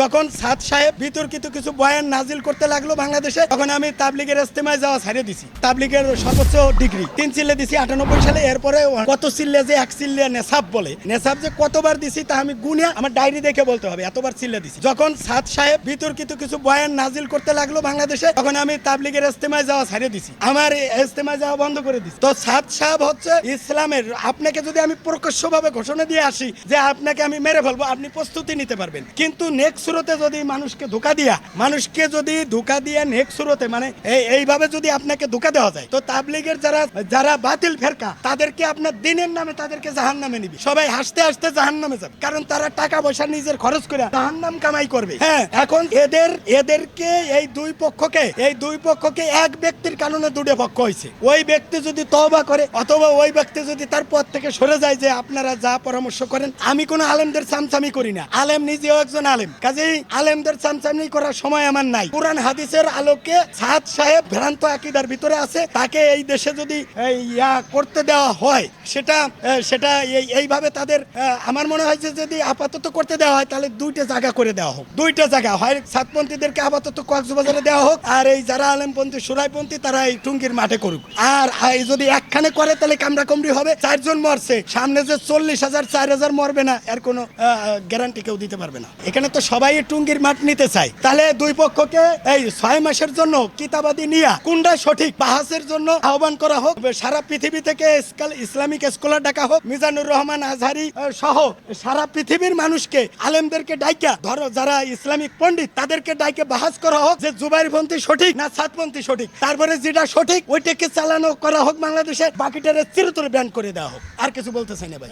যখন সাদ সাহেব বিতর্কিত কিছু বয়ান নাজিল করতে লাগল বাংলাদেশে, তখন আমি তাবলিগের ইস্তেমায় যাওয়া ছাড়িয়ে দিছি। তাবলিগের সর্বোচ্চ ডিগ্রি। তিন চিল্লে দিছি আটানব্বই সালে, এরপরে কত চিল্লে যে এক চিল্লে নেশাব বলে। নেশাব যে কতবার দিছি তা আমি গুনিয়া আমার ডায়েরি দেখে বলতে হবে, এতবার চিল্লে দিছি। যখন সাদ সাহেব বিতর্কিত কিছু বয়ান নাজিল করতে লাগল বাংলাদেশে, তখন আমি তাবলিগের ইস্তেমায় যাওয়া ছাড়িয়ে দিছি। আমার ইস্তেমায় যাওয়া বন্ধ করে দিছি। তো সাদ সাহেব হচ্ছে ইসলামের, আপনাকে যদি আমি প্রকাশ্যভাবে ঘোষণা দিয়ে আসি যে আপনাকে আমি মেরে ফেলব, আপনি প্রস্তুতি নিতে পারবেন। কিন্তু নেক্সট সুরতে যদি মানুষকে ধোকা দিয়া, মানুষকে যদি ধোকা দিয়ে নেক্সট সুরতে মানে এইভাবে যদি আপনাকে ধোকা দেওয়া যায়, তো তাবলিগের যারা যারা বাতিল ফেরকা, তাদেরকে আপনার দিনের নামে তাদেরকে জাহান নামে নিবি। সবাই হাসতে হাসতে জাহান নামে যাবে। কারণ তারা টাকা পয়সা নিজের খরচ করে জাহান নাম কামাই করবে। হ্যাঁ এখন এদের, এদেরকে এই দুই পক্ষকে, এই দুই পক্ষকে এক ব্যক্তির কারণে দুটো পক্ষ হয়েছে ওই ব্যক্তি যদি তবা করে, অথবা ওই ব্যক্তি যদি তার পথ থেকে সরে যায় যে আপনারা যা পরামর্শ করেন, আমি কোনো আলেমদের চামচামি করি না। আলেম নিজেও একজন আলেম। কাজেই আলেমদের চামচামি করার সময় আমার নাই। কোরআন হাদিসের আলোকে সাদ সাহেব ভ্রান্ত আকিদার ভিতরে আছে, তাকে এই দেশে যদি ইয়া করতে দেওয়া হয়, সেটা সেটা এইভাবে তাদের আমার মনে হয় যে যদি আপাতত করতে দেওয়া হয়, তাহলে দুইটা জায়গা করে দেওয়া হোক। দুইটা জায়গা হয়, সাতপন্থীদেরকে আপাতত কক্সবাজারে দেওয়া হোক, আর এই যারা আলেমপন্থী, সুরাইপন্থী, তারা এই টুঙ্গির মাঠে করুক। আর এই যদি একখানে করে, তাহলে কামড়া কমড়ি হবে, চারজন মরছে। সামনে যে চল্লিশ হাজার, চার হাজার মরবে না, এর কোনো গ্যারান্টি কেউ দিতে পারবে না। এখানে তো সবাই টুঙ্গির মাঠ নিতে চায়। তাহলে দুই পক্ষকে এই ছয় মাসের জন্য কিতাবাদি নিয়া কোনটা সঠিক বাহাসের জন্য আহ্বান করা হোক। সারা পৃথিবী থেকে ইসলামিক স্কলার ডাকা হোক। মিজানুর রহমান আজহারি সহ সারা পৃথিবীর মানুষকে, আলেমদেরকে ডাইকা, ধরো যারা ইসলামিক পণ্ডিত, তাদেরকে ডাইকে বাহাস করা হোক যে জুবাইরপন্থী সঠিক না সাতপন্থী সঠিক। তারপরে যেটা সঠিক, ওইটাকে চালানো করা হোক বাংলাদেশে বাকিটারে চিরতরে ব্যান করে দেওয়া হোক। আর কিছু বলতে চাই না ভাই।